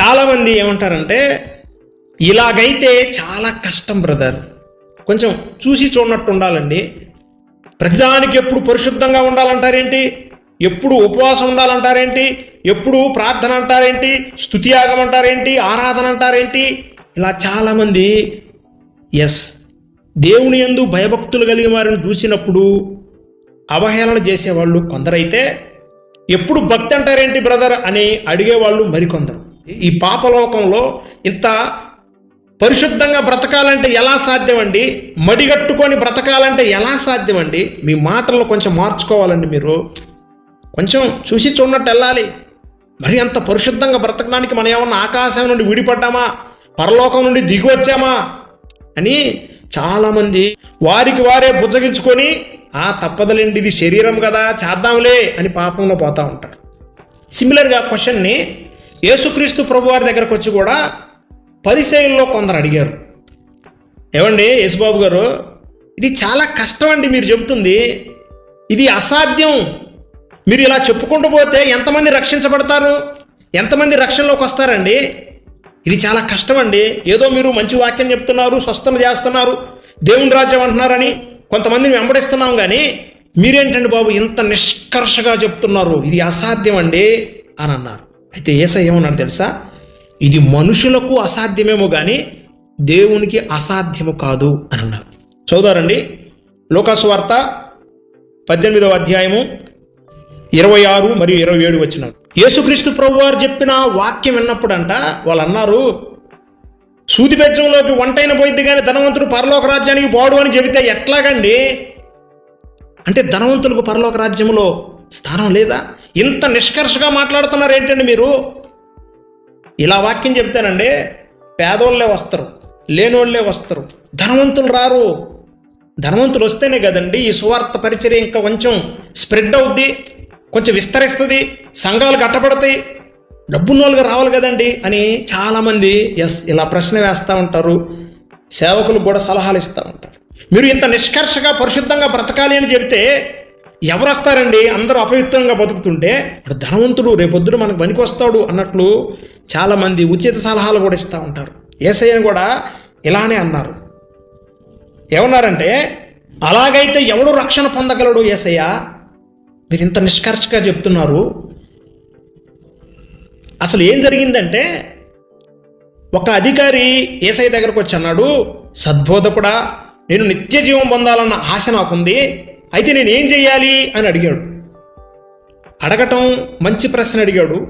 చాలామంది ఏమంటారంటే ఇలాగైతే చాలా కష్టం బ్రదర్. కొంచెం చూసి చూడనట్టు ఉండాలండి. ప్రతిదానికి ఎప్పుడు పరిశుద్ధంగా ఉండాలంటారేంటి? ఎప్పుడు ఉపవాసం ఉండాలంటారేంటి? ఎప్పుడు ప్రార్థన అంటారేంటి? స్థుతియాగం అంటారేంటి? ఆరాధన అంటారేంటి? ఇలా చాలామంది ఎస్ దేవుని యందు భయభక్తులు కలిగిన వారిని చూసినప్పుడు అవహేళన చేసేవాళ్ళు కొందరైతే ఎప్పుడు భక్తి అంటారేంటి బ్రదర్ అని అడిగేవాళ్ళు మరికొందరు. ఈ పాపలోకంలో ఇంత పరిశుద్ధంగా బ్రతకాలంటే ఎలా సాధ్యమండి? మడిగట్టుకొని బ్రతకాలంటే ఎలా సాధ్యమండి? మీ మాటలు కొంచెం మార్చుకోవాలండి మీరు. కొంచెం చూసి చూడనట్టు వెళ్ళాలి. మరి అంత పరిశుద్ధంగా బ్రతకడానికి మనం ఏమన్నా ఆకాశం నుండి విడిపడ్డామా? పరలోకం నుండి దిగి వచ్చామా? అని చాలామంది వారికి వారే బుజ్జగించుకొని ఆ తప్పదలేండి ఇది శరీరం కదా చేద్దాంలే అని పాపంలో పోతూ ఉంటారు. సిమిలర్గా క్వశ్చన్ని యేసుక్రీస్తు ప్రభువారి దగ్గరకు వచ్చి కూడా పరిచయంలో కొందరు అడిగారు. ఏమండి యేసుబాబు గారు ఇది చాలా కష్టం అండి మీరు చెబుతుంది. ఇది అసాధ్యం. మీరు ఇలా చెప్పుకుంటూ పోతే ఎంతమంది రక్షించబడతారు? ఎంతమంది రక్షణలోకి వస్తారండి? ఇది చాలా కష్టం అండి. ఏదో మీరు మంచి వాక్యం చెప్తున్నారు స్వస్థన చేస్తున్నారు దేవుని రాజ్యం అంటున్నారని కొంతమందిని వెంబడిస్తున్నాం కానీ మీరేంటండి బాబు ఇంత నిష్కర్షగా చెప్తున్నారు? ఇది అసాధ్యం అండి అని అన్నారు. అయితే ఏసై ఏమన్నాడు తెలుసా? ఇది మనుషులకు అసాధ్యమేమో కానీ దేవునికి అసాధ్యము కాదు అని అన్నారు చదువుదారండి లోకాసువార్త పద్దెనిమిదవ అధ్యాయము ఇరవై ఆరు మరియు ఇరవై ఏడు వచ్చినారు యేసుక్రీస్తు ప్రభు వారు చెప్పిన వాక్యం విన్నప్పుడంట వాళ్ళు అన్నారు సూది బెజ్జంలోకి వంటైన పోయింది కానీ ధనవంతుడు పరలోక రాజ్యానికి పోడు అని చెబితే ఎట్లాగండి? అంటే ధనవంతులకు పరలోక రాజ్యంలో స్థానం లేదా? ఇంత నిష్కర్షగా మాట్లాడుతున్నారు ఏంటండి మీరు? ఇలా వాక్యం చెప్తానండి పేదోళ్ళే వస్తారు లేనోళ్ళే వస్తారు ధనవంతులు రారు. ధనవంతులు వస్తేనే కదండి ఈ సువార్త పరిచర్య ఇంకా కొంచెం స్ప్రెడ్ అవుద్ది కొంచెం విస్తరిస్తుంది సంఘాలు కట్టబడతాయి డబ్బున్నోళ్ళుగా రావాలి కదండి అని చాలామంది ఎస్ ఇలా ప్రశ్న వేస్తూ ఉంటారు సేవకులు కూడా సలహాలు ఇస్తూ ఉంటారు. మీరు ఇంత నిష్కర్షగా పరిశుద్ధంగా బ్రతకాలి అని చెబితే ఎవరు వస్తారండి అందరూ అపవిత్రంగా బతుకుతుంటే ఇప్పుడు ధనవంతుడు రేపొద్దున మనకు పనికి వస్తాడు అన్నట్లు చాలామంది ఉచిత సలహాలు కూడా ఇస్తూ ఉంటారు. ఏసయ్యను కూడా ఇలానే అన్నారు. ఏమన్నారంటే అలాగైతే ఎవడు రక్షణ పొందగలడు ఏసయ్య? మీరు ఇంత నిష్కర్షగా చెప్తున్నారు. అసలు ఏం జరిగిందంటే ఒక అధికారి ఏసై దగ్గరకు వచ్చి అన్నాడు సద్బోధకుడా నేను నిత్య జీవం పొందాలన్న ఆశ నాకుంది. అయితే నేను ఏం చెయ్యాలి అని అడిగాడు. అడగటం మంచి ప్రశ్న అడిగాడు.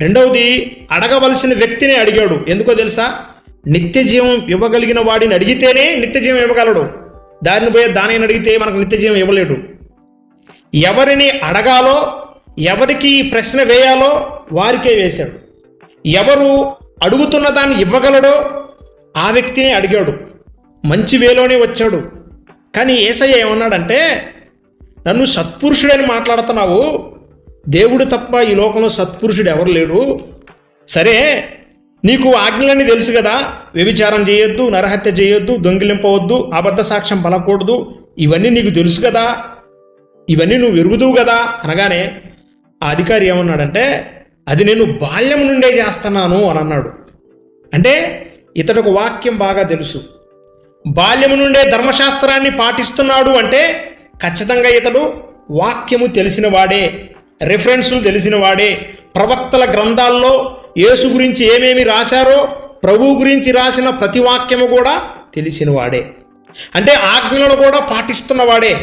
రెండవది అడగవలసిన వ్యక్తినే అడిగాడు. ఎందుకో తెలుసా? నిత్య జీవం ఇవ్వగలిగిన వాడిని అడిగితేనే నిత్య జీవం ఇవ్వగలడు. దారిని పోయే దానిని అడిగితే మనకు నిత్య జీవం ఇవ్వలేడు. ఎవరిని అడగాలో ఎవరికి ప్రశ్న వేయాలో వారికే వేశాడు. ఎవరు అడుగుతున్న దాన్ని ఇవ్వగలడో ఆ వ్యక్తిని అడిగాడు. మంచి వేలోనే వచ్చాడు. కానీ ఏసయ్య ఏమన్నాడంటే నన్ను సత్పురుషుడని మాట్లాడుతున్నావు. దేవుడు తప్ప ఈ లోకంలో సత్పురుషుడు ఎవరు లేడు. సరే నీకు ఆజ్ఞలన్నీ తెలుసు కదా. వ్యభిచారం చేయొద్దు నరహత్య చేయొద్దు దొంగిలింపవద్దు అబద్ధ సాక్ష్యం పలకూడదు. ఇవన్నీ నీకు తెలుసు కదా. ఇవన్నీ నువ్వు ఎరుగుదువు కదా. అనగానే ఆ అధికారి ఏమన్నాడంటే అది నేను బాల్యం నుండే చేస్తున్నాను అని అన్నాడు. అంటే ఇతడుకు వాక్యం బాగా తెలుసు. బాల్యము నుండే ధర్మశాస్త్రాన్ని పాటిస్తున్నాడు అంటే ఖచ్చితంగా ఇతడు వాక్యము తెలిసినవాడే రెఫరెన్సులు ప్రవక్తల గ్రంథాల్లో యేసు గురించి ఏమేమి రాశారో ప్రభు గురించి రాసిన ప్రతి వాక్యము కూడా తెలిసినవాడే. అంటే ఆజ్ఞలు కూడా పాటిస్తున్నవాడే.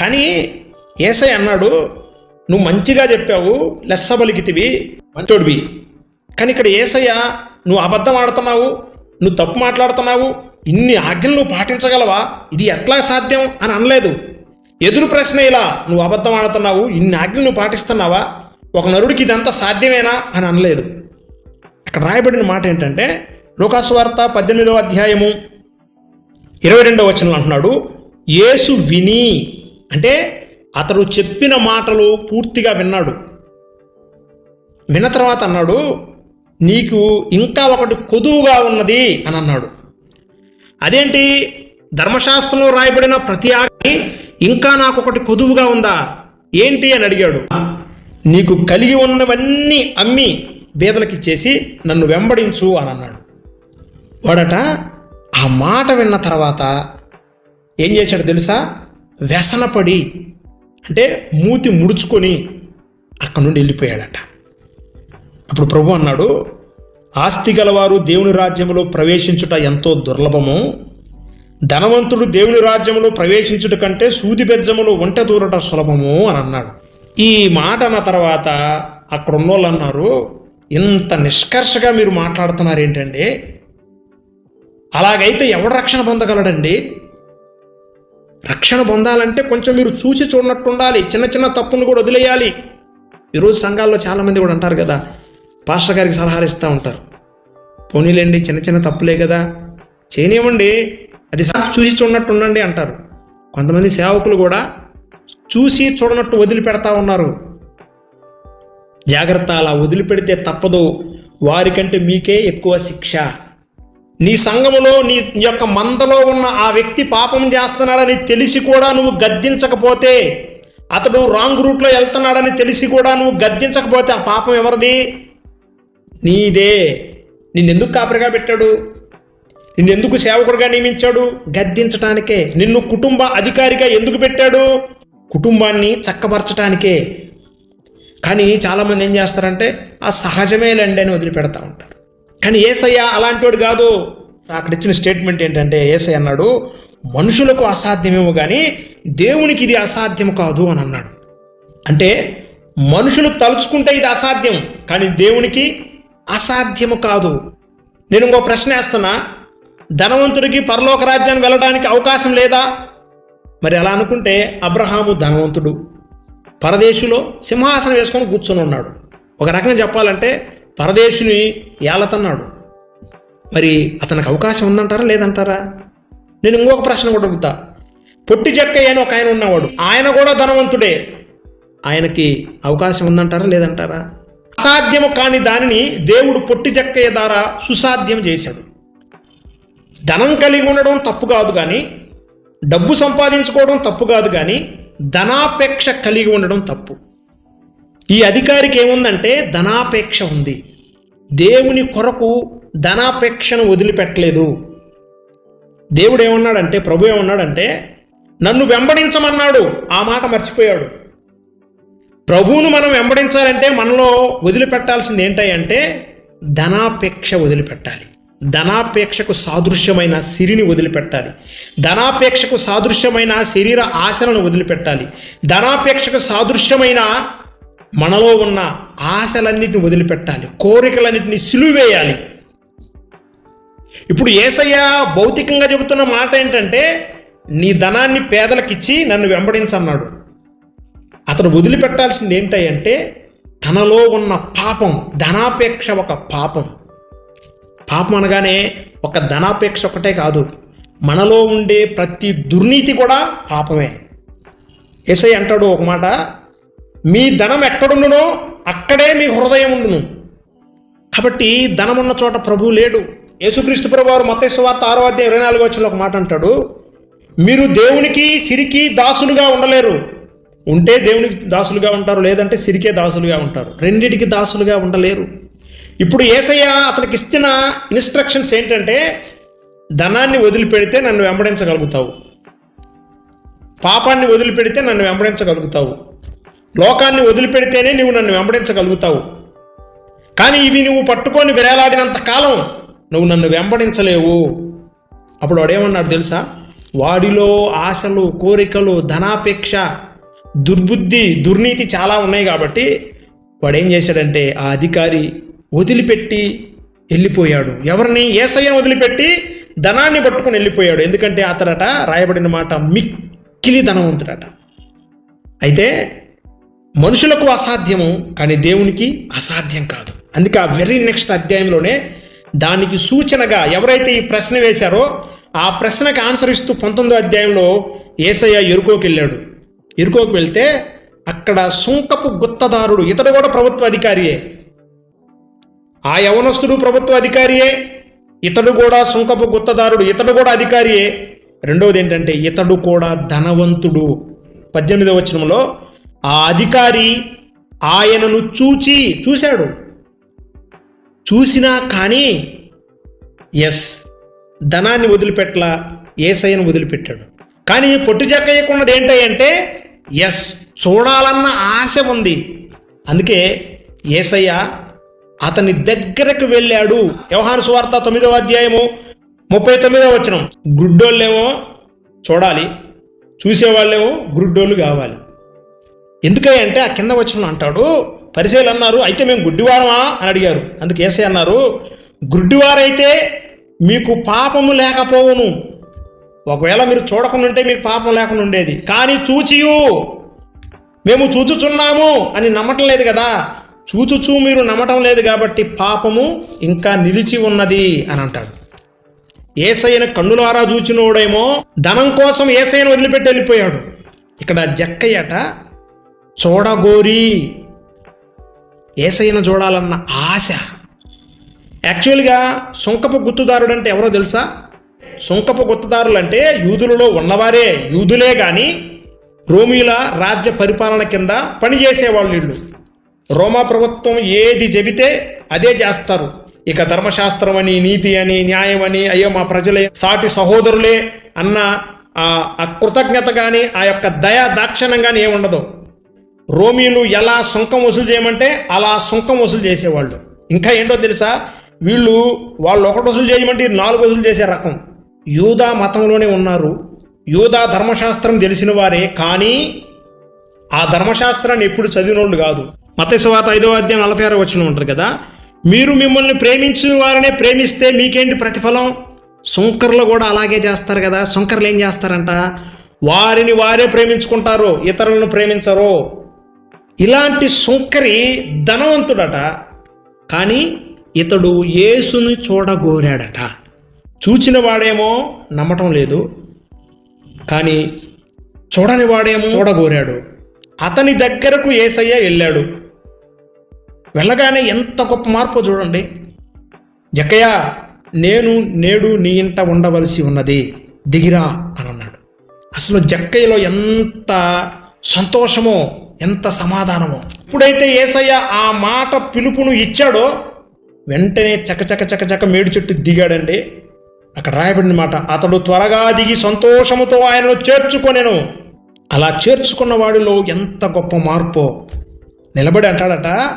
కానీ ఏసై అన్నాడు నువ్వు మంచిగా చెప్పావు లెస్సబలికితివి మంచోడివి. కానీ ఇక్కడ ఏసయ్య నువ్వు అబద్ధం ఆడుతున్నావు నువ్వు తప్పు మాట్లాడుతున్నావు ఇన్ని ఆజ్ఞలు నువ్వు పాటించగలవా? ఇది ఎట్లా సాధ్యం అని అనలేదు. ఎదురు ప్రశ్న ఇలా నువ్వు అబద్ధం ఆడుతున్నావు ఇన్ని ఆజ్ఞలు నువ్వు పాటిస్తున్నావా? ఒక నరుడికి ఇదంతా సాధ్యమేనా? అని అనలేదు. అక్కడ రాయబడిన మాట ఏంటంటే లోకాసువార్త పద్దెనిమిదవ అధ్యాయము ఇరవై రెండవ వచనంలో అంటున్నాడు యేసు విని అంటే అతడు చెప్పిన మాటలు పూర్తిగా విన్నాడు. విన్న తర్వాత అన్నాడు నీకు ఇంకా ఒకటి కొదువుగా ఉన్నది అని అన్నాడు. అదేంటి? ధర్మశాస్త్రంలో రాయబడిన ప్రతి ఆజ్ఞ ఇంకా నాకు ఒకటి కొదువుగా ఉందా? ఏంటి అని అడిగాడు. నీకు కలిగి ఉన్నవన్నీ అమ్మి బీదలకి ఇచ్చేసి నన్ను వెంబడించు అని అన్నాడు. వాడట ఆ మాట విన్న తర్వాత ఏం చేశాడు తెలుసా? వ్యసనపడి అంటే మూతి ముడుచుకొని అక్కడి నుండి వెళ్ళిపోయాడట. అప్పుడు ప్రభు అన్నాడు ఆస్తి గలవారు దేవుని రాజ్యంలో ప్రవేశించుట ఎంతో దుర్లభము. ధనవంతుడు దేవుని రాజ్యంలో ప్రవేశించుట కంటే సూది బెజ్జములో ఒంటె దూరట సులభము అని అన్నాడు. ఈ మాట అన్న తర్వాత అక్కడ ఉన్నోళ్ళు అన్నారు ఇంత నిష్కర్షగా మీరు మాట్లాడుతున్నారు ఏంటండి? అలాగైతే ఎవడు రక్షణ పొందగలడండి? రక్షణ పొందాలంటే కొంచెం మీరు చూసి చూడనట్టు ఉండాలి చిన్న చిన్న తప్పులు కూడా వదిలేయాలి. ఈరోజు సంఘాల్లో చాలామంది కూడా అంటారు కదా పాస్టర్ గారికి సలహాలు ఇస్తూ ఉంటారు. పోనీలేండి చిన్న చిన్న తప్పులే కదా. చేయనివ్వండి అది చూసి చూడనట్టు ఉండండి అంటారు. కొంతమంది సేవకులు కూడా చూసి చూడనట్టు వదిలిపెడతా ఉన్నారు. జాగ్రత్త అలా వదిలిపెడితే తప్పదు. వారికంటే మీకే ఎక్కువ శిక్ష. నీ సంఘములో నీ నీ యొక్క మందలో ఉన్న ఆ వ్యక్తి పాపం చేస్తున్నాడని తెలిసి కూడా నువ్వు గద్దించకపోతే అతడు రాంగ్ రూట్లో వెళ్తున్నాడని తెలిసి కూడా నువ్వు గద్దించకపోతే ఆ పాపం ఎవరిది? నీదే. నిన్నెందుకు కాపరిగా పెట్టాడు? నిన్నెందుకు సేవకుడిగా నియమించాడు? గద్దించటానికే. నిన్ను కుటుంబ అధికారిగా ఎందుకు పెట్టాడు? కుటుంబాన్ని చక్కపరచటానికే. కానీ చాలామంది ఏం చేస్తారంటే ఆ సహజమేలండి అని వదిలిపెడతా ఉంటారు. కానీ ఏసయ్య అలాంటివాడు కాదు. అక్కడ ఇచ్చిన స్టేట్మెంట్ ఏంటంటే ఏసయ్య అన్నాడు మనుషులకు అసాధ్యమేమో కానీ దేవునికి ఇది అసాధ్యం కాదు అని అన్నాడు. అంటే మనుషులు తలుచుకుంటే ఇది అసాధ్యం కానీ దేవునికి అసాధ్యము కాదు. నేను ఇంకో ప్రశ్న వేస్తున్నా. ధనవంతుడికి పరలోక రాజ్యాన్ని వెళ్ళడానికి అవకాశం లేదా? మరి అలా అనుకుంటే అబ్రహాము ధనవంతుడు. పరదేశులో సింహాసనం వేసుకొని కూర్చొని ఉన్నాడు. ఒక రకంగా చెప్పాలంటే పరదేశుని ఏలతన్నాడు. మరి అతనికి అవకాశం ఉందంటారా లేదంటారా? నేను ఇంకొక ప్రశ్న కూడా అడుగుతా. పొట్టి చెక్కయ్య అని ఒక ఆయన ఉన్నవాడు. ఆయన కూడా ధనవంతుడే. ఆయనకి అవకాశం ఉందంటారా లేదంటారా? అసాధ్యము కాని దానిని దేవుడు పొట్టి చెక్కయ్య ద్వారా సుసాధ్యం చేశాడు. ధనం కలిగి ఉండడం తప్పు కాదు కానీ డబ్బు సంపాదించుకోవడం తప్పు కాదు కానీ ధనాపేక్ష కలిగి ఉండడం తప్పు. ఈ అధికారికి ఏముందంటే ధనాపేక్ష ఉంది. దేవుని కొరకు ధనాపేక్షను వదిలిపెట్టలేదు. దేవుడు ఏమన్నాడంటే ప్రభు ఏమన్నాడంటే నన్ను వెంబడించమన్నాడు. ఆ మాట మర్చిపోయాడు. ప్రభువును మనం వెంబడించాలంటే మనలో వదిలిపెట్టాల్సింది ఏంటంటే ధనాపేక్ష వదిలిపెట్టాలి. ధనాపేక్షకు సాదృశ్యమైన సిరిని వదిలిపెట్టాలి. ధనాపేక్షకు సాదృశ్యమైన శరీర ఆశలను వదిలిపెట్టాలి. ధనాపేక్షకు సాదృశ్యమైన మనలో ఉన్న ఆశలన్నిటిని వదిలిపెట్టాలి. కోరికలన్నిటిని సిలువేయాలి. ఇప్పుడు ఏసయ్య భౌతికంగా చెబుతున్న మాట ఏంటంటే నీ ధనాన్ని పేదలకిచ్చి నన్ను వెంబడించన్నాడు. అతను వదిలిపెట్టాల్సింది ఏంటంటే తనలో ఉన్న పాపం ధనాపేక్ష ఒక పాపం. పాపం అనగానే ఒక ధనాపేక్ష ఒకటే కాదు మనలో ఉండే ప్రతి దుర్నీతి కూడా పాపమే. ఎస్ఐ అంటాడు ఒక మాట మీ ధనం ఎక్కడుండునో అక్కడే మీ హృదయం ఉండును. కాబట్టి ధనం ఉన్న చోట ప్రభువు లేడు. యేసుక్రీస్తు ప్రభు వారు మతేశ్వార్త ఆరో అధ్యాయం ఇరవై నాలుగు వచ్చిన ఒక మాట అంటాడు మీరు దేవునికి సిరికి దాసులుగా ఉండలేరు. ఉంటే దేవునికి దాసులుగా ఉంటారు లేదంటే సిరికే దాసులుగా ఉంటారు. రెండిటికి దాసులుగా ఉండలేరు. ఇప్పుడు ఏసయ్య అతనికి ఇస్తున్న ఇన్స్ట్రక్షన్స్ ఏంటంటే ధనాన్ని వదిలిపెడితే నన్ను వెంబడించగలుగుతావు. పాపాన్ని వదిలిపెడితే నన్ను వెంబడించగలుగుతావు. లోకాన్ని వదిలిపెడితేనే నువ్వు నన్ను వెంబడించగలుగుతావు. కానీ ఇవి నువ్వు పట్టుకొని విరేలాడినంత కాలం నువ్వు నన్ను వెంబడించలేవు. అప్పుడు వాడేమన్నాడు తెలుసా? వాడిలో ఆశలు కోరికలు ధనాపేక్ష దుర్బుద్ధి దుర్నీతి చాలా ఉన్నాయి కాబట్టి వాడు ఏం చేశాడంటే ఆ అధికారి వదిలిపెట్టి వెళ్ళిపోయాడు. ఎవరిని? ఏసయ్యను వదిలిపెట్టి ధనాన్ని పట్టుకొని వెళ్ళిపోయాడు. ఎందుకంటే అతడట రాయబడిన మాట మిక్కిలి ధనవంతుడట. అయితే మనుషులకు అసాధ్యము కానీ దేవునికి అసాధ్యం కాదు. అందుకే ఆ వెరీ నెక్స్ట్ అధ్యాయంలోనే దానికి సూచనగా ఎవరైతే ఈ ప్రశ్న వేశారో ఆ ప్రశ్నకు ఆన్సర్ ఇస్తూ పంతొమ్మిదో అధ్యాయంలో ఏసయ్య ఎరుకోకి వెళ్ళాడు. ఎరుకోకి వెళ్తే అక్కడ సుంకపు గుత్తదారుడు ఇతడు కూడా ప్రభుత్వ అధికారియే. ఆ యవనస్తుడు ప్రభుత్వ అధికారియే ఇతడు కూడా సుంకపు గుత్తదారుడు ఇతడు కూడా అధికారియే. రెండవది ఏంటంటే ఇతడు కూడా ధనవంతుడు. పద్దెనిమిదవ వచనంలో ఆ అధికారి ఆయనను చూచి చూశాడు. చూసినా కానీ ఎస్ ధనాన్ని వదిలిపెట్టలా ఏసయ్యను వదిలిపెట్టాడు. కానీ పొట్టు చెక్కయ్యకున్నది ఏంటంటే ఎస్ చూడాలన్న ఆశ ఉంది. అందుకే ఏసయ్య అతని దగ్గరకు వెళ్ళాడు. వ్యవహార సువార్త తొమ్మిదవ అధ్యాయము ముప్పై తొమ్మిదవ వచ్చిన గుడ్డోళ్ళేమో చూడాలి. చూసేవాళ్ళేమో గుడ్డోళ్ళు కావాలి. ఎందుకంటే ఆ కింద వచ్చిన అంటాడు పరిశీలు అన్నారు అయితే మేము గుడ్డివారమా? అని అడిగారు. అందుకు ఏసై అన్నారు గుడ్డివారైతే మీకు పాపము లేకపోవును. ఒకవేళ మీరు చూడకుండా ఉంటే మీకు పాపం లేకుండా ఉండేది. కానీ చూచియు. మేము చూచుచున్నాము అని నమ్మటం లేదు కదా. చూచుచూ మీరు నమ్మటం లేదు కాబట్టి పాపము ఇంకా నిలిచి ఉన్నది అని అంటాడు. ఏసైన కన్నులారా చూచినోడేమో ధనం కోసం ఏసైను వదిలిపెట్టి వెళ్ళిపోయాడు. ఇక్కడ జక్కయ్యట చూడగోరి ఏసైన చూడాలన్న ఆశ. యాక్చువల్గా సుంకపు గుర్తుదారుడు అంటే ఎవరో తెలుసా? సుంకపు గుత్తదారులు అంటే యూదులలో ఉన్నవారే యూదులే కానీ రోమిల రాజ్య పరిపాలన కింద పనిచేసేవాళ్ళు వీళ్ళు. రోమా ప్రభుత్వం ఏది చెబితే అదే చేస్తారు. ఇక ధర్మశాస్త్రం అని నీతి అని న్యాయం అని అయ్యో మా ప్రజలే సాటి సహోదరులే అన్న ఆ కృతజ్ఞత కానీ ఆ యొక్క దయా దాక్షణం కానీ ఏముండదు రోమీలు ఎలా సుంకం వసూలు చేయమంటే అలా సుంకం వసూలు చేసేవాళ్ళు. ఇంకా ఏంటో తెలుసా? వీళ్ళు వాళ్ళు ఒకటి వసూలు చేయమంటే నాలుగు వసూలు చేసే రకం. యూదా మతంలోనే ఉన్నారు. యూదా ధర్మశాస్త్రం తెలిసిన వారే కానీ ఆ ధర్మశాస్త్రాన్ని ఎప్పుడు చదివినోళ్ళు కాదు. మతస్వాత ఐదో అధ్యాయం నలభై ఆరు వచ్చిన ఉంటుంది కదా మీరు మిమ్మల్ని ప్రేమించిన వారనే ప్రేమిస్తే మీకేంటి ప్రతిఫలం? సుంకర్లు కూడా అలాగే చేస్తారు కదా సుంకర్లు ఏం చేస్తారంట? వారిని వారే ప్రేమించుకుంటారు ఇతరులను ప్రేమించరు. ఇలాంటి సుంకరి ధనవంతుడట కానీ ఇతడు యేసుని చూడగోరాడట. చూచిన వాడేమో నమ్మటం లేదు కానీ చూడని వాడేమో చూడగోరాడు అతని దగ్గరకు ఏసయ్య వెళ్ళాడు. వెళ్ళగానే ఎంత గొప్ప మార్పు చూడండి. జక్కయ్య నేను నేడు నీ ఇంట ఉండవలసి ఉన్నది దిగిరా అని అన్నాడు అసలు జక్కయ్యలో ఎంత సంతోషమో ఎంత సమాధానమో. ఇప్పుడైతే ఏసయ్య ఆ మాట పిలుపును ఇచ్చాడో వెంటనే చకచక చకచక మేడి చెట్టు దిగాడండి. అక్కడ రాయబడిన మాట అతడు త్వరగా దిగి సంతోషముతో ఆయనను చేర్చుకొనెను. అలా చేర్చుకున్న వాడిలో ఎంత గొప్ప మార్పో. నిలబడి అంటాడట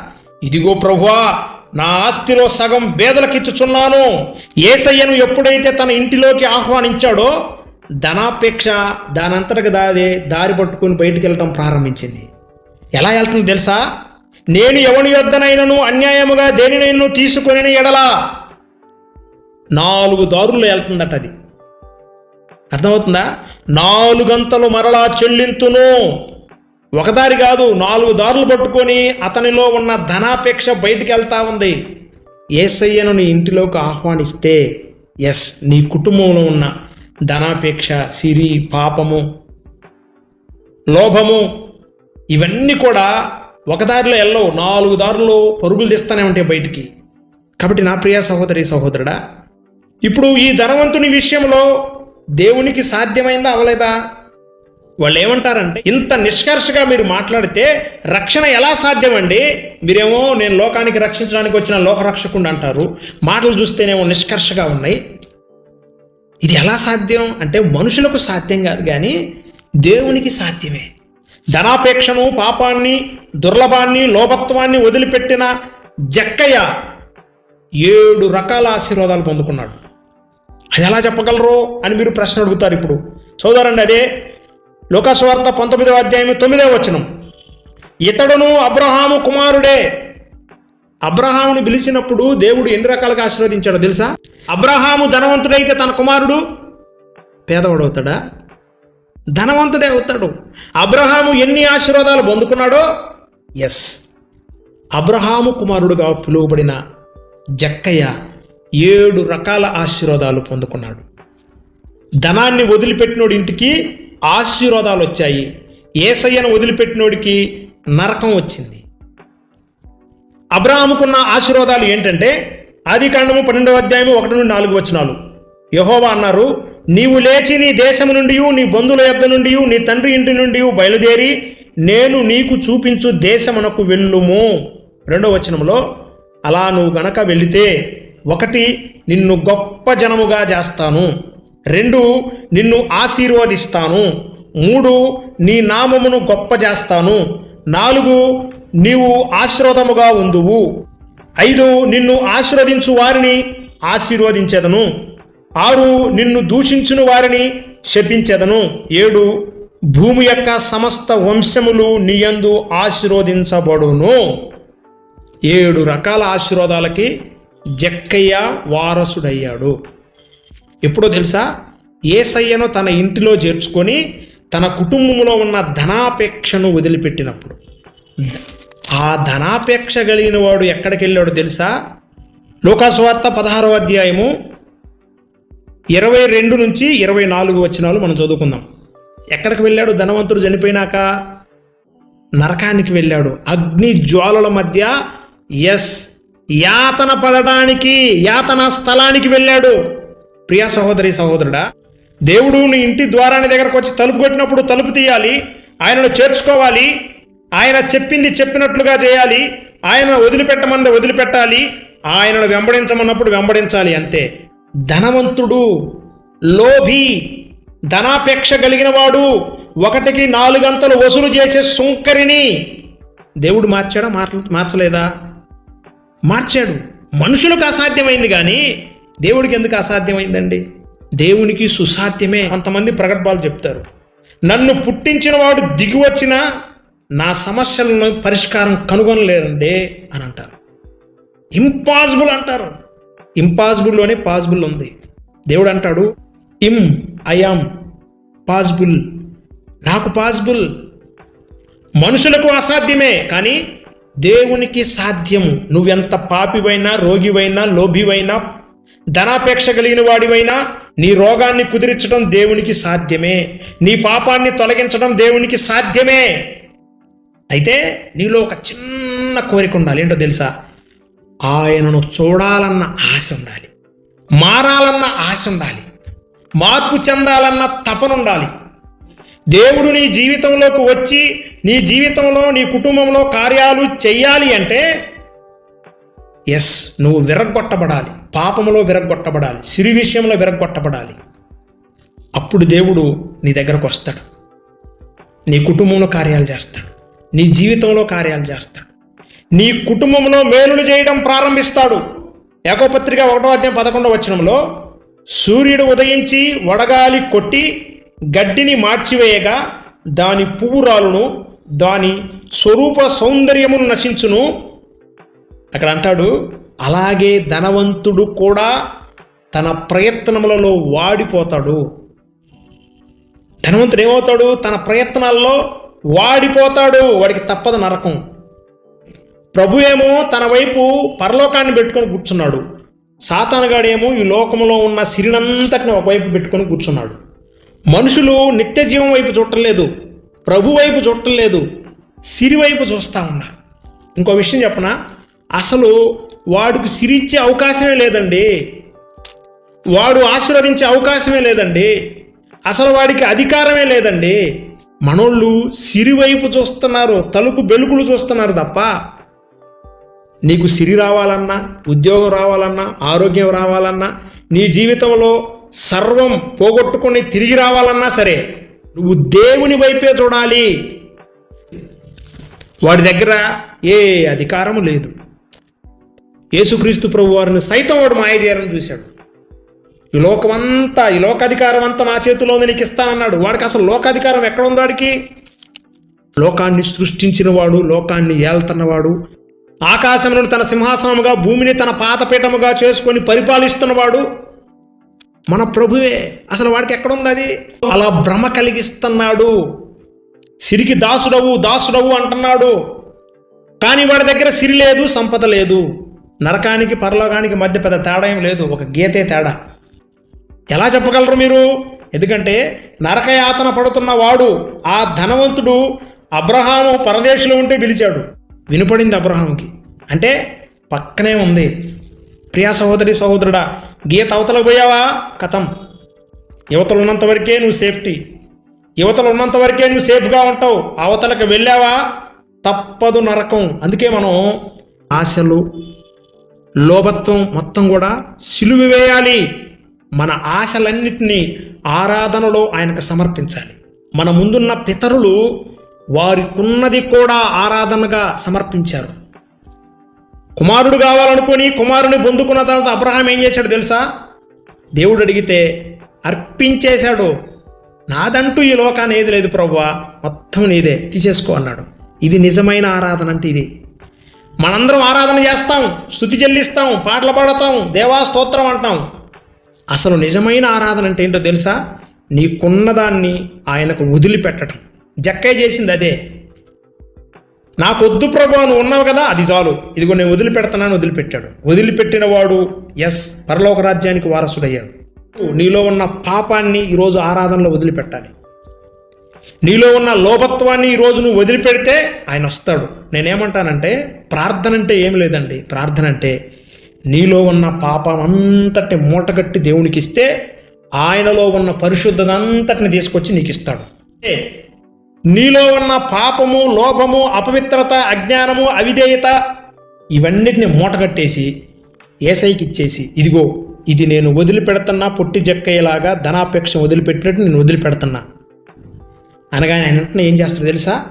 ఇదిగో ప్రభువా నా ఆస్తిలో సగం బేదలకిచ్చుచున్నాను. ఏసయ్యను ఎప్పుడైతే తన ఇంటిలోకి ఆహ్వానించాడో ధనాపేక్ష దానంతటికి దాదే దారి పట్టుకుని బయటికి వెళ్ళటం ప్రారంభించింది. ఎలా వెళ్తుంది తెలుసా? నేను ఎవని యొద్దనైనను అన్యాయముగా దేనినైనా తీసుకొని ఎడలా నాలుగు దారుల్లో వెళ్తుందట అది. అర్థమవుతుందా? నాలుగంతలు మరలా చెల్లింతును. ఒకదారి కాదు నాలుగు దారులు పట్టుకొని అతనిలో ఉన్న ధనాపేక్ష బయటికి వెళ్తా ఉంది. ఏసయ్యను నీ ఇంటిలోకి ఆహ్వానిస్తే ఎస్ నీ కుటుంబంలో ఉన్న ధనాపేక్ష సిరి పాపము లోభము ఇవన్నీ కూడా ఒక దారిలో వెళ్ళవు. నాలుగు దారులు పరుగులు తీస్తూనే ఉంటాయి బయటికి. కాబట్టి నా ప్రియ సహోదరి సహోదరుడా ఇప్పుడు ఈ ధనవంతుని విషయంలో దేవునికి సాధ్యమైందా అవలేదా వాళ్ళు ఏమంటారంటే ఇంత నిష్కర్షగా మీరు మాట్లాడితే రక్షణ ఎలా సాధ్యమండి? మీరేమో నేను లోకానికి రక్షించడానికి వచ్చిన లోకరక్షకుడు అంటారు. మాటలు చూస్తేనేమో నిష్కర్షగా ఉన్నాయి. ఇది ఎలా సాధ్యం? అంటే మనుషులకు సాధ్యం కాదు కానీ దేవునికి సాధ్యమే. ధనాపేక్షను పాపాన్ని దుర్లభాన్ని లోభత్వాన్ని వదిలిపెట్టిన జక్కయ్య ఏడు రకాల ఆశీర్వాదాలు పొందుకున్నాడు. అది ఎలా చెప్పగలరు అని మీరు ప్రశ్న అడుగుతారు ఇప్పుడు. సోదరండి అదే లోకస్వార్త పంతొమ్మిదవ అధ్యాయం తొమ్మిదవ వచనం. ఇతడును అబ్రహాము కుమారుడే. అబ్రహామును పిలిచినప్పుడు దేవుడు ఎన్ని రకాలుగా ఆశీర్వదించాడో తెలుసా? అబ్రహాము ధనవంతుడైతే తన కుమారుడు పేదవాడు అవుతాడా? ధనవంతుడే అవుతాడు. అబ్రహాము ఎన్ని ఆశీర్వాదాలు పొందుకున్నాడో? ఎస్ అబ్రహాము కుమారుడుగా పిలువబడిన జక్కయ్య ఏడు రకాల ఆశీర్వాదాలు పొందుకున్నాడు. ధనాన్ని వదిలిపెట్టినోడి ఇంటికి ఆశీర్వాదాలు వచ్చాయి. ఏసయ్యను వదిలిపెట్టినోడికి నరకం వచ్చింది. అబ్రాహాముకున్న ఆశీర్వాదాలు ఏంటంటే ఆది కాండము పన్నెండవ అధ్యాయము ఒకటి నుండి నాలుగు వచనాలు. యహోవా అన్నారు నీవు లేచి నీ దేశము నుండి నీ బంధువుల యొద్ద నుండి నీ తండ్రి ఇంటి నుండి బయలుదేరి నేను నీకు చూపించు దేశమునకు వెళ్ళుము. రెండవ వచనంలో అలా నువ్వు గనక వెళితే ఒకటి నిన్ను గొప్ప జనముగా చేస్తాను. రెండు నిన్ను ఆశీర్వదిస్తాను. మూడు నీ నామమును గొప్ప చేస్తాను. నాలుగు నీవు ఆశీర్వదముగా ఉందువు. ఐదు నిన్ను ఆశీర్వదించు వారిని ఆశీర్వదించెదను. ఆరు నిన్ను దూషించును వారిని శపించెదను. ఏడు భూమి యొక్క సమస్త వంశములు నీయందు ఆశీర్వదించబడును. ఏడు రకాల ఆశీర్వాదాలకి జక్కయ్య వారసుడయ్యాడు. ఎప్పుడో తెలుసా? ఏసయ్యను తన ఇంటిలో చేర్చుకొని తన కుటుంబంలో ఉన్న ధనాపేక్షను వదిలిపెట్టినప్పుడు. ఆ ధనాపేక్ష కలిగిన వాడు ఎక్కడికి వెళ్ళాడో తెలుసా? లోకాసువార్త పదహారవ అధ్యాయము ఇరవై రెండు నుంచి ఇరవై నాలుగు వచ్చినాలు మనం చదువుకుందాం. ఎక్కడికి వెళ్ళాడు? ధనవంతుడు చనిపోయినాక నరకానికి వెళ్ళాడు. అగ్ని జ్వాలల మధ్య ఎస్ యాతన పడడానికి యాతన స్థలానికి వెళ్ళాడు. ప్రియ సహోదరి సహోదరుడా దేవుడు నీ ఇంటి ద్వారాన్ని దగ్గరకు వచ్చి తలుపు కొట్టినప్పుడు తలుపు తీయాలి ఆయనను చేర్చుకోవాలి ఆయన చెప్పింది చెప్పినట్లుగా చేయాలి ఆయన వదిలిపెట్టమంది వదిలిపెట్టాలి ఆయనను వెంబడించమన్నప్పుడు వెంబడించాలి అంతే. ధనవంతుడు లోభి ధనాపేక్ష కలిగిన వాడు ఒకటికి నాలుగంతలు వసూలు చేసే సుంకరిని దేవుడు మార్చాడా? మార్చలేదా? మార్చాడు. మనుషులకు అసాధ్యమైంది కానీ దేవుడికి ఎందుకు అసాధ్యమైందండి? దేవునికి సుసాధ్యమే. కొంతమంది ప్రగల్భాలు చెప్తారు. నన్ను పుట్టించిన వాడు దిగి వచ్చిన నా సమస్యలను పరిష్కారం కనుగొనలేరండి అని అంటారు. ఇంపాసిబుల్ అంటారు. ఇంపాసిబుల్లోనే పాసిబుల్ ఉంది. దేవుడు అంటాడు ఇమ్ ఐఆమ్ పాసిబుల్. నాకు పాసిబుల్. మనుషులకు అసాధ్యమే కానీ దేవునికి సాధ్యము. నువ్వెంత పాపివైనా రోగివైనా లోభివైనా ధనాపేక్ష కలిగిన వాడివైనా నీ రోగాన్ని కుదిరించడం దేవునికి సాధ్యమే. నీ పాపాన్ని తొలగించడం దేవునికి సాధ్యమే. అయితే నీలో ఒక చిన్న కోరిక ఉండాలి. ఏంటో తెలుసా? ఆయనను చూడాలన్న ఆశ ఉండాలి. మారాలన్న ఆశ ఉండాలి. మార్పు చెందాలన్న తపన ఉండాలి. దేవుడు నీ జీవితంలోకి వచ్చి నీ జీవితంలో నీ కుటుంబంలో కార్యాలు చెయ్యాలి అంటే ఎస్ నువ్వు విరగ్గొట్టబడాలి. పాపములో విరగ్గొట్టబడాలి. సిరి విషయంలో విరగ్గొట్టబడాలి. అప్పుడు దేవుడు నీ దగ్గరకు వస్తాడు. నీ కుటుంబంలో కార్యాలు చేస్తాడు. నీ జీవితంలో కార్యాలు చేస్తాడు. నీ కుటుంబంలో మేలులు చేయడం ప్రారంభిస్తాడు. ఏకోపత్రిక ఒకటో అధ్యాయం పదకొండవ వచనంలో సూర్యుడు ఉదయించి వడగాలి కొట్టి గడ్డిని మార్చివేయగా దాని పువ్వురాలును దాని స్వరూప సౌందర్యమును నశించును. అక్కడ అంటాడు అలాగే ధనవంతుడు కూడా తన ప్రయత్నములలో వాడిపోతాడు. ధనవంతుడు ఏమవుతాడు? తన ప్రయత్నాల్లో వాడిపోతాడు. వాడికి తప్పదు నరకం. ప్రభు ఏమో తన వైపు పరలోకాన్ని పెట్టుకొని కూర్చున్నాడు. సాతానుగాడేమో ఈ లోకంలో ఉన్న సిరినంతటిని ఒకవైపు పెట్టుకొని కూర్చున్నాడు. మనుషులు నిత్య జీవం వైపు చూడలేదు ప్రభు వైపు చూడలేదు సిరి వైపు చూస్తూ ఉన్నారు. ఇంకో విషయం చెప్పనా? అసలు వాడికి సిరిచ్చే అవకాశమే లేదండి. వాడు ఆశీర్వదించే అవకాశమే లేదండి. అసలు వాడికి అధికారమే లేదండి. మనోళ్ళు సిరివైపు చూస్తున్నారు తలుపు బెలుకులు చూస్తున్నారు తప్ప నీకు సిరి రావాలన్నా ఉద్యోగం రావాలన్నా ఆరోగ్యం రావాలన్నా నీ జీవితంలో సర్వం పోగొట్టుకుని తిరిగి రావాలన్నా సరే నువ్వు దేవుని వైపే చూడాలి. వాడి దగ్గర ఏ అధికారము లేదు. యేసుక్రీస్తు ప్రభు వారిని సైతం వాడు మాయ చేయాలని చూశాడు. ఈ లోకమంతా ఈ లోకాధికారం అంతా నా చేతిలో ఉంది నీకు ఇస్తానన్నాడు. వాడికి అసలు లోకాధికారం ఎక్కడ ఉంది వాడికి? లోకాన్ని సృష్టించిన వాడు లోకాన్ని ఏళ్తున్నవాడు ఆకాశమును తన సింహాసనముగా భూమిని తన పాతపీఠముగా చేసుకొని పరిపాలిస్తున్నవాడు మన ప్రభువే. అసలు వాడికి ఎక్కడుంది అది? అలా భ్రమ కలిగిస్తున్నాడు. సిరికి దాసుడవు దాసుడవు అంటున్నాడు. కానీ వాడి దగ్గర సిరి లేదు సంపద లేదు. నరకానికి పరలోకానికి మధ్య పెద్ద తేడా ఏం లేదు. ఒక గీతే తేడా. ఎలా చెప్పగలరు మీరు? ఎందుకంటే నరకయాతన పడుతున్న వాడు ఆ ధనవంతుడు అబ్రహాము పరదేశంలో ఉంటే పిలిచాడు. వినపడింది అబ్రహాంకి అంటే పక్కనే ఉంది. ప్రియా సహోదరి సహోదరుడా గీత అవతలకు పోయావా? కథం. యువతలు ఉన్నంత వరకే నువ్వు సేఫ్టీ. యువతలు ఉన్నంత వరకే నువ్వు సేఫ్గా ఉంటావు. అవతలకు వెళ్ళావా? తప్పదు నరకం. అందుకే మనం ఆశలు లోభత్వం మొత్తం కూడా సిలువి వేయాలి. మన ఆశలన్నిటినీ ఆరాధనలో ఆయనకు సమర్పించాలి. మన ముందున్న పితరులు వారికున్నది కూడా ఆరాధనగా సమర్పించారు. కుమారుడు కావాలనుకొని కుమారుని పొందుకున్న తర్వాత అబ్రహాం ఏం చేశాడు తెలుసా? దేవుడు అడిగితే అర్పించేశాడు. నాదంటూ ఈ లోకాన్ని ఏది లేదు ప్రవ్వా మొత్తం నీదే. తీసేసుకో అన్నాడు. ఇది నిజమైన ఆరాధన అంటే ఇది. మనందరం ఆరాధన చేస్తాం స్థుతి చెల్లిస్తాం పాటలు పాడతాం దేవా స్తోత్రం అంటాం. అసలు నిజమైన ఆరాధన అంటే ఏంటో తెలుసా? నీకున్నదాన్ని ఆయనకు వదిలిపెట్టడం జక్కయ్య చేసింది అదే. నాకొద్దు ప్రభు నువ్వు ఉన్నావు కదా అది చాలు. ఇదిగో నేను వదిలిపెడతానని వదిలిపెట్టాడు. వదిలిపెట్టిన వాడు ఎస్ పరలోక రాజ్యానికి వారసుడయ్యాడు. నీలో ఉన్న పాపాన్ని ఈరోజు ఆరాధనలో వదిలిపెట్టాలి. నీలో ఉన్న లోభత్వాన్ని ఈరోజు నువ్వు వదిలిపెడితే ఆయన వస్తాడు. నేనేమంటానంటే ప్రార్థన అంటే ఏం లేదండి. ప్రార్థన అంటే నీలో ఉన్న పాపం అంతటి మూటగట్టి దేవునికి ఇస్తే ఆయనలో ఉన్న పరిశుద్ధత అంతటిని తీసుకొచ్చి నీకు ఇస్తాడు నీలో ఉన్న పాపము లోభము అపవిత్రత అజ్ఞానము అవిధేయత ఇవన్నిటిని మూటగట్టేసి ఏసైకి ఇచ్చేసి ఇదిగో ఇది నేను వదిలిపెడుతున్నా పొట్టి జక్కయ్యేలాగా ధనాపేక్ష వదిలిపెట్టినట్టు నేను వదిలిపెడుతున్నా. అనగానే ఆయన వెంటనే ఏం చేస్తాడు తెలుసా?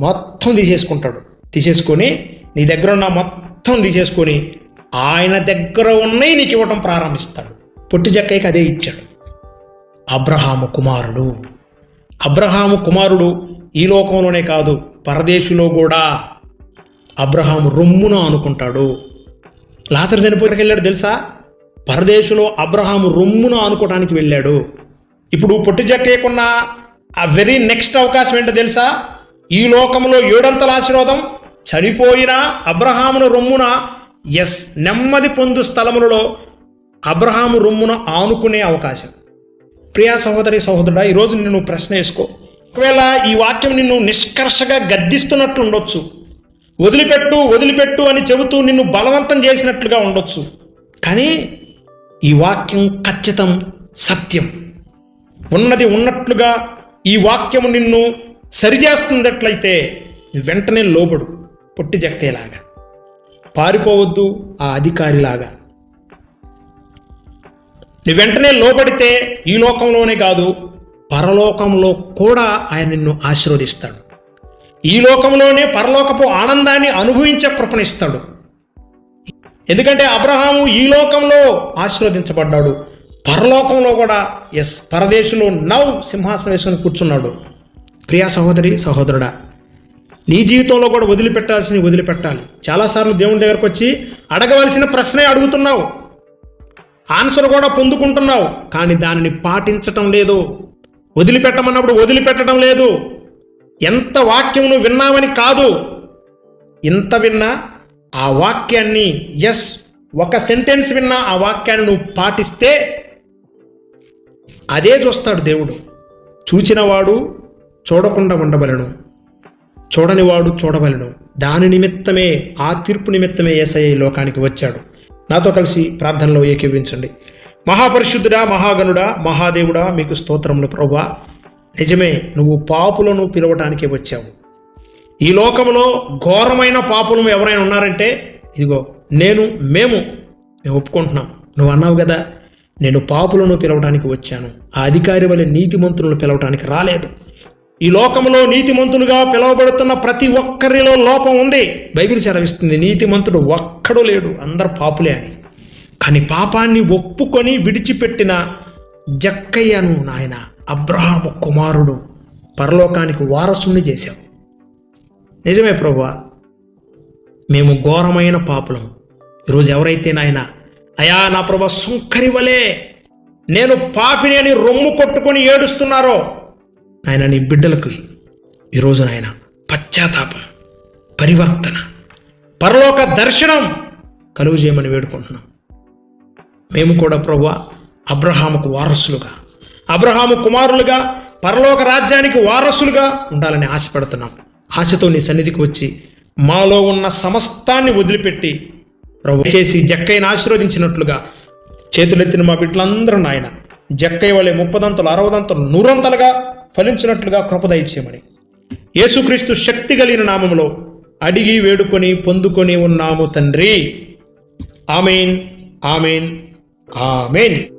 మొత్తం తీసేసుకుంటాడు. తీసేసుకొని నీ దగ్గర ఉన్న మొత్తం తీసేసుకొని ఆయన దగ్గర ఉన్నవి నీకు ఇవ్వటం ప్రారంభిస్తాడు. పొట్టి జక్కయ్యకి అదే ఇచ్చాడు. అబ్రహాము కుమారుడు. అబ్రహాము కుమారుడు ఈ లోకంలోనే కాదు పరదేశులో కూడా అబ్రహాము రొమ్మున అనుకుంటాడు లాచర్ చనిపోయికి వెళ్ళాడు తెలుసా? పరదేశంలో అబ్రహాము రొమ్మున అనుకోవడానికి వెళ్ళాడు. ఇప్పుడు పొట్టి జక్కయ్యకున్న ఆ వెరీ నెక్స్ట్ అవకాశం ఏంటో తెలుసా? ఈ లోకంలో ఏడంతల ఆశీర్వాదం చనిపోయిన అబ్రహామును రొమ్మున ఎస్ నెమ్మది పొందు స్థలములలో అబ్రహాము రొమ్మున ఆనుకునే అవకాశం. ప్రియా సహోదరి సహోదరుడా ఈరోజు నిన్ను ప్రశ్న వేసుకో. ఒకవేళ ఈ వాక్యం నిన్ను నిష్కర్షగా గద్దిస్తున్నట్టు ఉండొచ్చు. వదిలిపెట్టు వదిలిపెట్టు అని చెబుతూ నిన్ను బలవంతం చేసినట్లుగా ఉండొచ్చు. కానీ ఈ వాక్యం ఖచ్చితం సత్యం. ఉన్నది ఉన్నట్లుగా ఈ వాక్యము నిన్ను సరిచేస్తున్నట్లయితే వెంటనే లోబడు పొట్టి జక్కేలాగా పారిపోవద్దు ఆ అధికారిలాగా. నువ్వు వెంటనే లోబడితే ఈ లోకంలోనే కాదు పరలోకంలో కూడా ఆయన నిన్ను ఆశీర్వదిస్తాడు. ఈ లోకంలోనే పరలోకపు ఆనందాన్ని అనుభవించే కృపణిస్తాడు ఎందుకంటే అబ్రహాము ఈ లోకంలో ఆశీర్వదించబడ్డాడు. పరలోకంలో కూడా ఎస్ పరదేశంలో నవ్ సింహాసనం కూర్చున్నాడు. ప్రియా సహోదరి సహోదరుడా నీ జీవితంలో కూడా వదిలిపెట్టాల్సినవి వదిలిపెట్టాలి. చాలాసార్లు దేవుని దగ్గరకు వచ్చి అడగవలసిన ప్రశ్నే అడుగుతున్నావు. ఆన్సర్ కూడా పొందుకుంటున్నావు కానీ దానిని పాటించటం లేదు. వదిలిపెట్టమన్నప్పుడు వదిలిపెట్టడం లేదు. ఎంత వాక్యమును విన్నామని కాదు. ఇంత విన్నా ఆ వాక్యాన్ని ఎస్ ఒక సెంటెన్స్ విన్నా ఆ వాక్యాన్ని నువ్వు పాటిస్తే అదే చూస్తాడు దేవుడు. చూచినవాడు చూడకుండా ఉండవలను. చూడనివాడు చూడవలను. దాని నిమిత్తమే ఆ తీర్పు నిమిత్తమే ఏసఐ లోకానికి వచ్చాడు. నాతో కలిసి ప్రార్థనలో ఏకీవించండి మహాపరిశుద్ధుడా మహాగనుడా మహాదేవుడా మీకు స్తోత్రములు ప్రభా నిజమే నువ్వు పాపులను పిలవటానికే వచ్చావు. ఈ లోకంలో ఘోరమైన పాపులు ఎవరైనా ఉన్నారంటే ఇదిగో నేను మేము మేము ఒప్పుకుంటున్నాం. నువ్వు అన్నావు కదా నేను పాపులను పిలవడానికి వచ్చాను. ఆ అధికారి వలె నీతిమంతులను పిలవటానికి రాలేదు. ఈ లోకంలో నీతిమంతులుగా పిలువబడుతున్న ప్రతి ఒక్కరిలో లోపం ఉంది. బైబిల్ సెలవిస్తుంది నీతిమంతుడు ఒక్కడు లేడు అందరు పాపులే అని. కానీ పాపాన్ని ఒప్పుకొని విడిచిపెట్టిన జక్కయ్యను నాయన అబ్రహాము కుమారుడు పరలోకానికి వారసుని చేశావు నిజమే ప్రభా మేము ఘోరమైన పాపులం. ఈరోజు ఎవరైతే నాయన అయా నా ప్రభా సుంకరి వలే నేను పాపిని అని రొమ్ము కొట్టుకొని ఏడుస్తున్నారో ఆయన నీ బిడ్డలకు ఈరోజు నాయన పశ్చాత్తాపం పరివర్తన పరలోక దర్శనం కలుగు చేయమని వేడుకుంటున్నాం. మేము కూడా ప్రభు అబ్రహాముకు వారసులుగా అబ్రహాము కుమారులుగా పరలోక రాజ్యానికి వారసులుగా ఉండాలని ఆశపడుతున్నాం. ఆశతో నీ సన్నిధికి వచ్చి మాలో ఉన్న సమస్తాన్ని వదిలిపెట్టి ప్రభు చేసి జక్కైన ఆశీర్వదించినట్లుగా చేతులెత్తిన మా బిడ్డలందరూ నాయన జక్కయ్య వలె ముప్పదంతలు అరవదంతలు నూరంతలుగా ఫలించినట్లుగా కృపదయచేయమని యేసుక్రీస్తు శక్తి కలిగిన నామములో అడిగి వేడుకొని పొందుకొని ఉన్నాము తండ్రి. Amen amen amen.